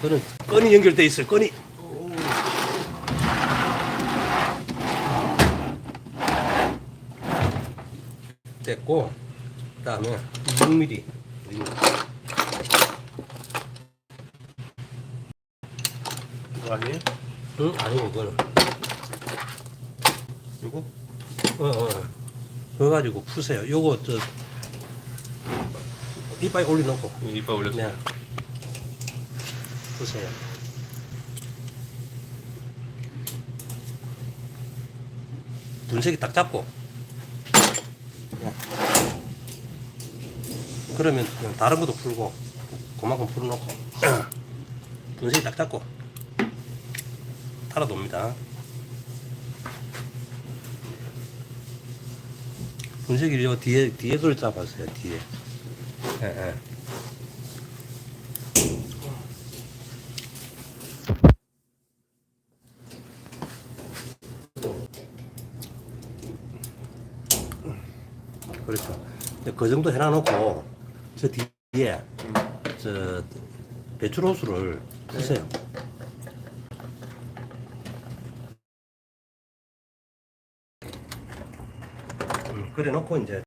그는 건이 연결돼 있어요. 건이. 됐고 그다음에 6mm. 이거 아니에요? 응? 아니고 그거는 이거? 어, 어. 그거 가지고 푸세요. 요거 저 이빨 올려놓고 이빨 올렸어. 네. 푸세요. 분색이 딱 잡고 네. 그러면 그냥 다른 것도 풀고 그만큼 풀어놓고 분색이 딱 잡고 탈아놉니다. 분색이 요 뒤에 뒤에 걸 잡았어요 뒤에. 예, 예. 그렇죠. 그 정도 해놔놓고 저 뒤에 저 배추로스를 푸세요. 음, 그래 놓고 이제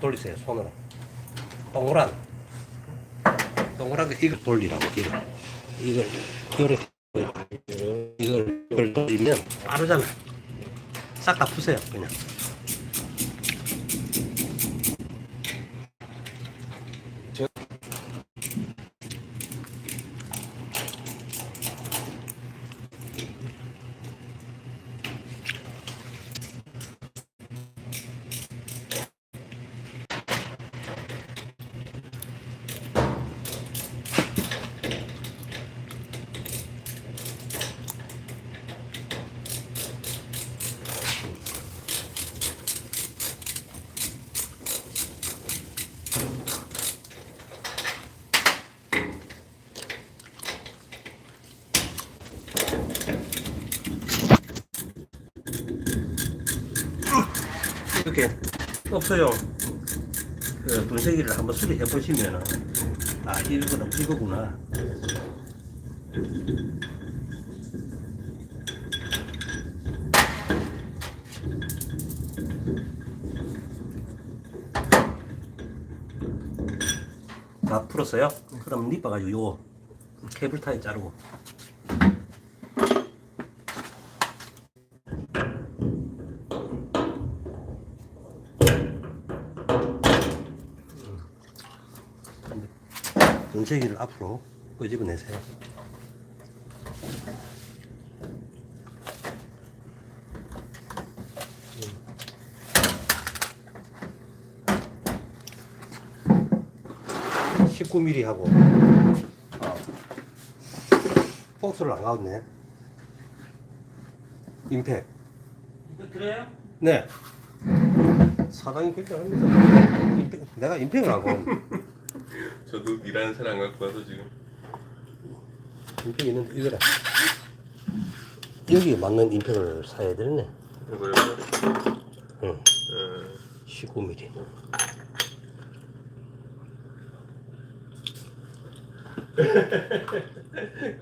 돌리세요 손으로. 동그란. 동그란 거 이걸 돌리라고 이걸. 이걸 이걸 이걸 이걸 돌리면 빠르잖아 싹 다 푸세요 그냥 이렇게 없어요. 그 분쇄기를 한번 수리해 보시면은 아 이거는 이거구나. 다 풀었어요? 그럼 니빠가지고 요 케이블 타이 자르고 분쇄기를 앞으로 끄집어내세요. 음. 19mm 하고 아, 폭스를 안 가왔네. 임팩. 그래요? 네. 사장이 결정합니다. 임팩, 내가 임팩을 하고 저도 니라는 살안 갖고 와서 지금. 임팩이 있는데 이거라. 여기에 맞는 임팩을 사야 되네. 이거요? 응. 어, 19mm.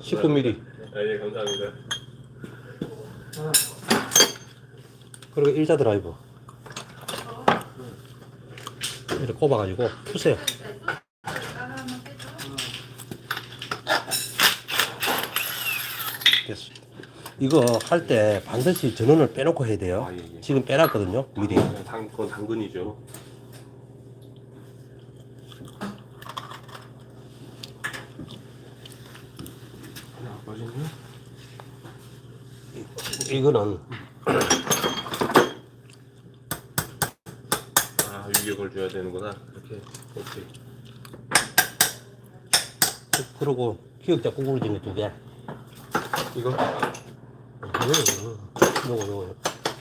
십구 m m 아예 감사합니다. 그리고 일자 드라이버 이렇게 꼽아가지고 푸세요. 됐어. 이거 할 때 반드시 전원을 빼놓고 해야 돼요. 아, 예, 예. 지금 빼놨거든요. 미리. 당, 그건 당근이죠. 하나 아빠지네. 이거는 아 위력을 줘야 되는구나. 이렇게 오케이. 그리고 기억자 구부러진 거 두 개. 이거 요거 요거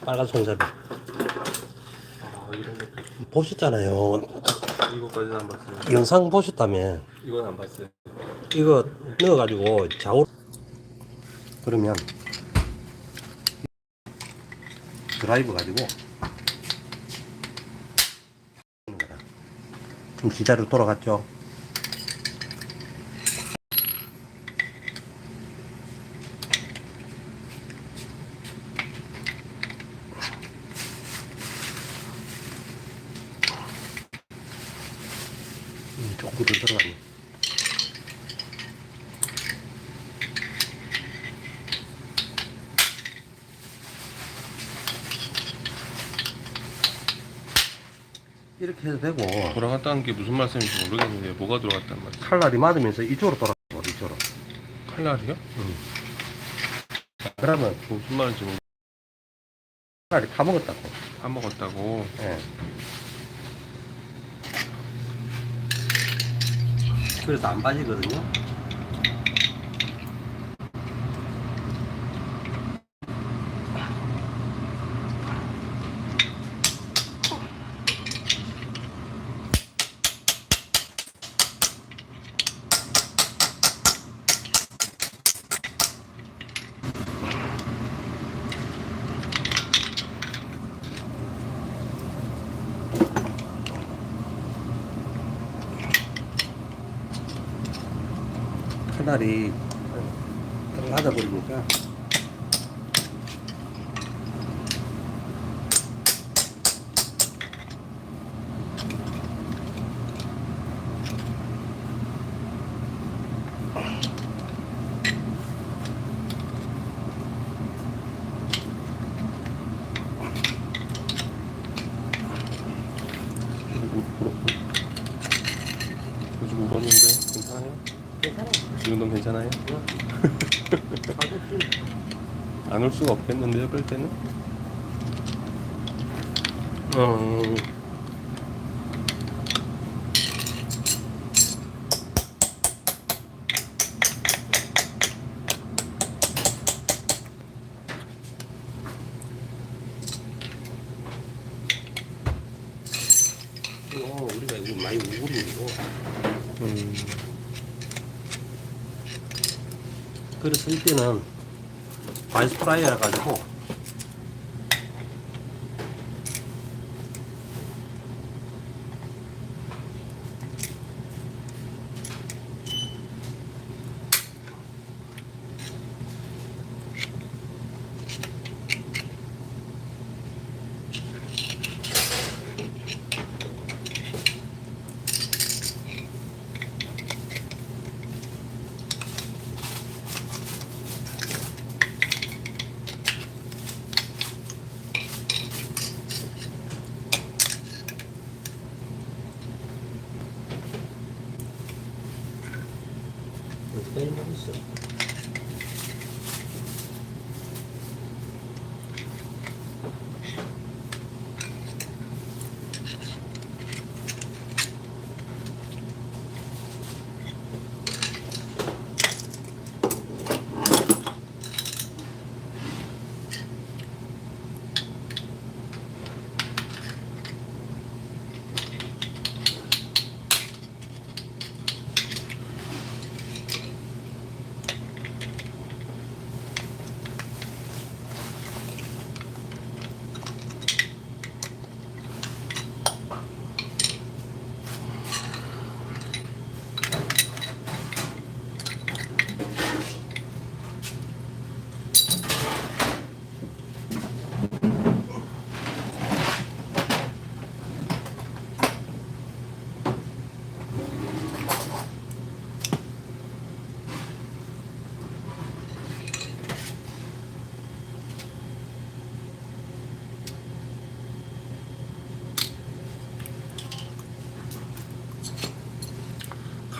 빨간 송잡이 아 이런 거 보셨잖아요. 이거까지는 안 봤어요. 영상 보셨다며. 이건 안 봤어요. 이거 넣어가지고 좌우 그러면 드라이브 가지고 좀 지자로 돌아갔죠 음, 조금 더 들어가네. 이렇게 해도 되고 돌아갔다는 게 무슨 말씀인지 모르겠는데 뭐가 돌아갔단 말이야? 칼날이 맞으면서 이쪽으로 돌아가고 이쪽으로. 칼날이요? 그러면 무슨 말인지 모르 칼날이 다 먹었다고. 예. 그래서 안 빠지거든요. 칼날이 맞아 버리니까. 요즘 울었는데 괜찮아요? 괜찮아. 괜찮아요? 안 올 수가 없겠는데요, 뺄 때는? 어. 어, 우리가 이거 많이 우울이고 음. 그래서 이 때는 바이스 프라이어 해가지고 어떻게 하고 있어?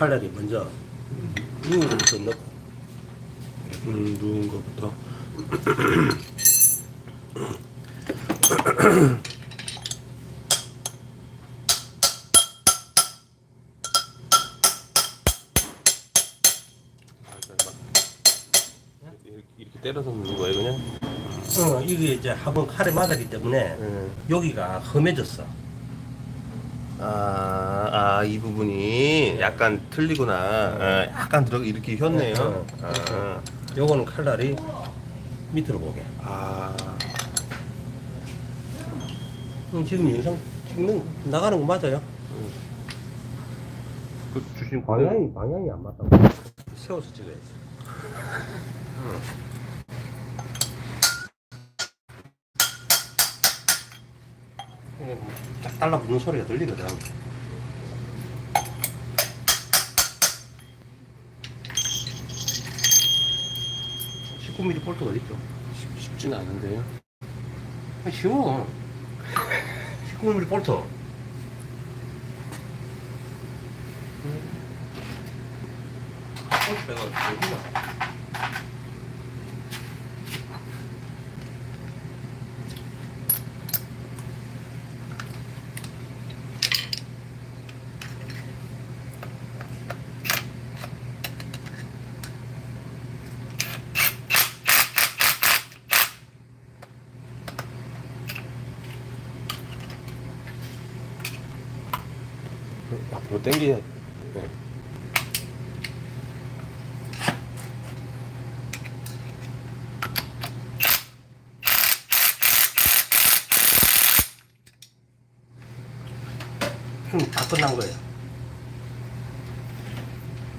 칼날이 먼저 누운 것부터 넣고 음, 누운 것부터. 이렇게, 이렇게 때려서 넣는 거예요, 그냥? 어, 이게 이제 한번 칼에 맞았기 때문에 네. 여기가 험해졌어. 아, 아, 이 부분이 약간 틀리구나. 아, 약간 들어 이렇게 휘었네요. 어, 아, 요거는 칼날이 밑으로 보게. 아, 음, 지금 영상 찍는 나가는 거 맞아요? 그 주신 방향이 방향이 안 맞다고. 세워서 찍어야지. 응. 딱 달라붙는 소리가 들리거든. 구 m m 볼트가 있죠? 쉽지는 않은데요. 아, 쉬워. 19mm 볼트. 음. 볼트가 어디냐? 당기야. 네. 좀다 끝난 거예요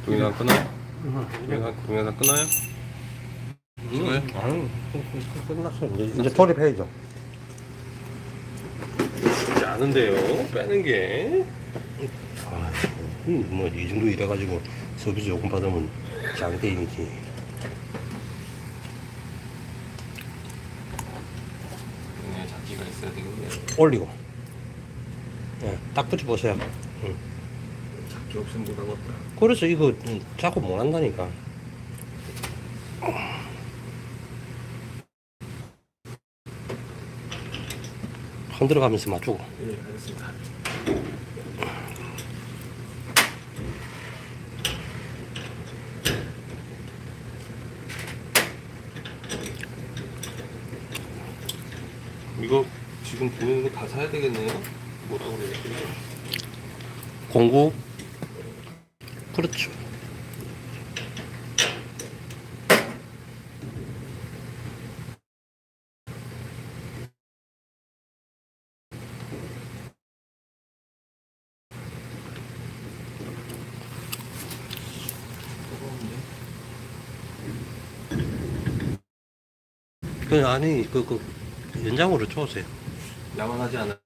동영상 끊어요? 응. 동영상, 동영상 끊어요? 찍어요? 아니 끝났어 이제, 이제 조립해야죠 쉽지 않은데요. 빼는 게. 아, 뭐이 정도 이래가지고 서비스 요금 받으면 장대인이지 네, 잡기가 있어야 되겠네요. 올리고 예, 딱 붙여보세요 응. 잡기 없으면 못 하겠다. 그래서 이거 음, 자꾸 못 한다니까 흔들어가면서 맞추고 네, 알겠습니다. 이거 지금 보이는 거 다 사야 되겠네요? 뭐라고 그래야 되지? 공구 그렇죠 그 아니 그 그 연장으로 쳐오세요 야만하지 않아요?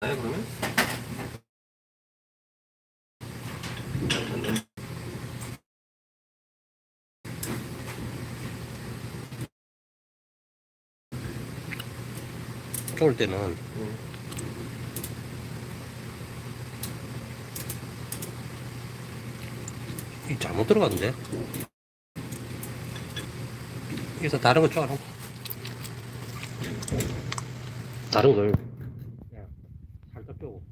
그러면? 쪼을 때는 응. 이 잘못 들어갔는데 여기서 다른 거 쪼아놓고 다른 걸. 그냥 살짝 빼고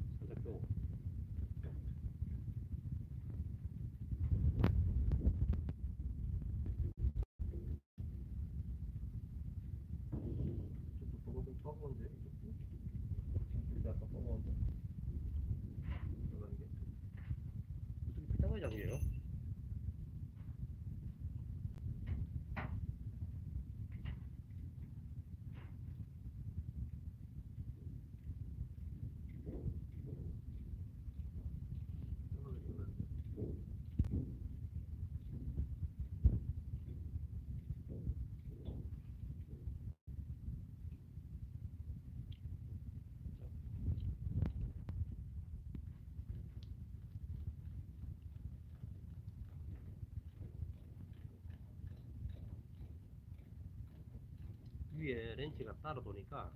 위에 렌치가 따로 도니까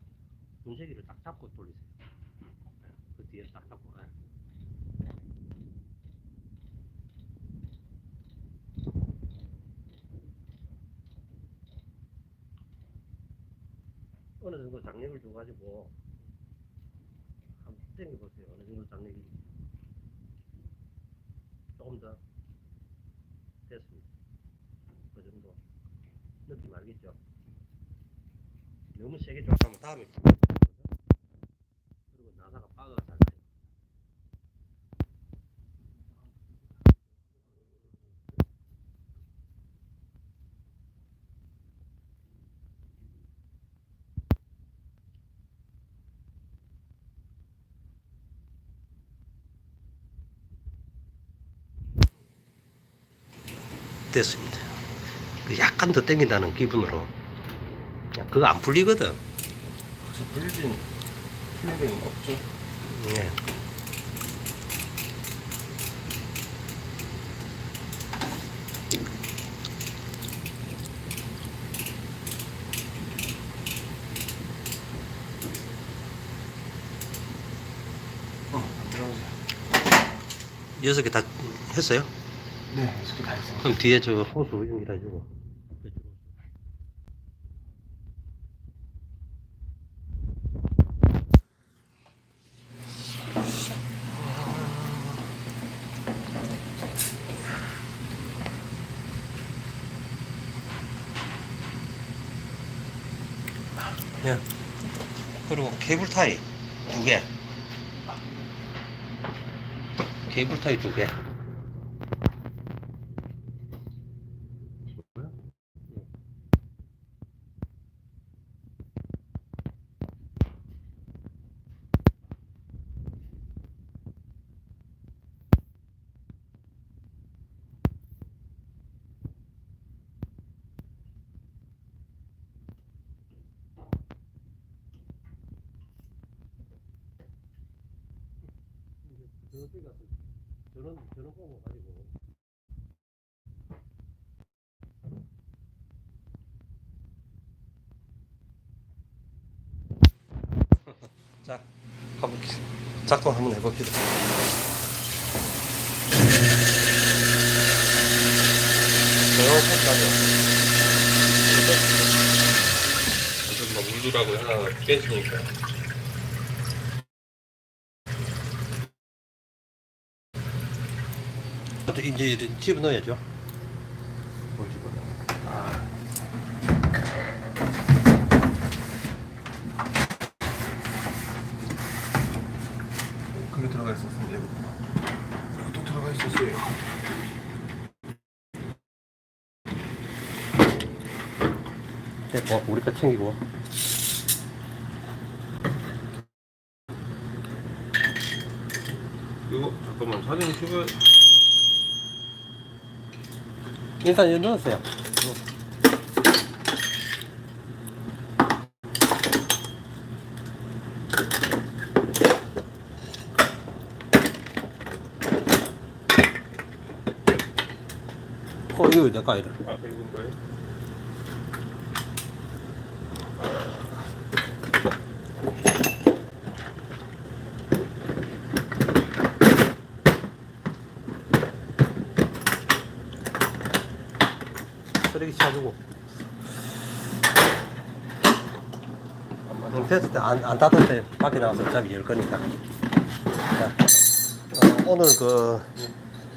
분쇄기를 딱 잡고 돌리세요. 그 뒤에 딱 잡고. 예. 어느 정도 장력을 줘가지고 한번 당겨 보세요. 어느 정도 장력이 조금 더 됐습니다. 그 정도 느낌 알겠죠? 너무 세게 쫓아가면 다음에 그리고 나사가 빠가 잘 나요. 됐습니다. 그 약간 더 당긴다는 기분으로 그거 안 풀리거든. 혹시 풀리진 풀리는 없죠? 예. 어, 여섯 개 다 했어요? 네, 여섯 개다 했어요. 그럼 뒤에 저 호수 용이라 주고. 예. 그리고 케이블 타이 두 개. 케이블 타이 두 개. 저런 저런 거 가지고. 자 가볼게요. 작동 한번 해봅시다. 무슨 뭐 물두라고 하나 깨지니까. 이제 집어넣어야죠 뭘 집어넣어? 그게 들어가 있었는데 또 들어가 있었어요. 됐고 우리 거 챙기고 이거 잠깐만 사진 찍어. 일단 이거 넣었어요 어 이거 내가 이래 아 이건 거예요? 쓰레기 치워주고. 음, 됐을 때 안 안 닫을 때 밖에 나와서 어차피 열 거니까. 자, 어, 오늘 그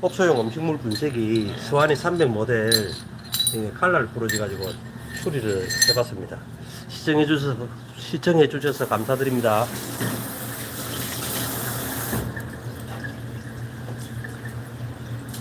업소용 음식물 분쇄기 스와니 300 모델 이 칼날 부러지 가지고 수리를 해봤습니다. 시청해 주셔서 시청해 주셔서 감사드립니다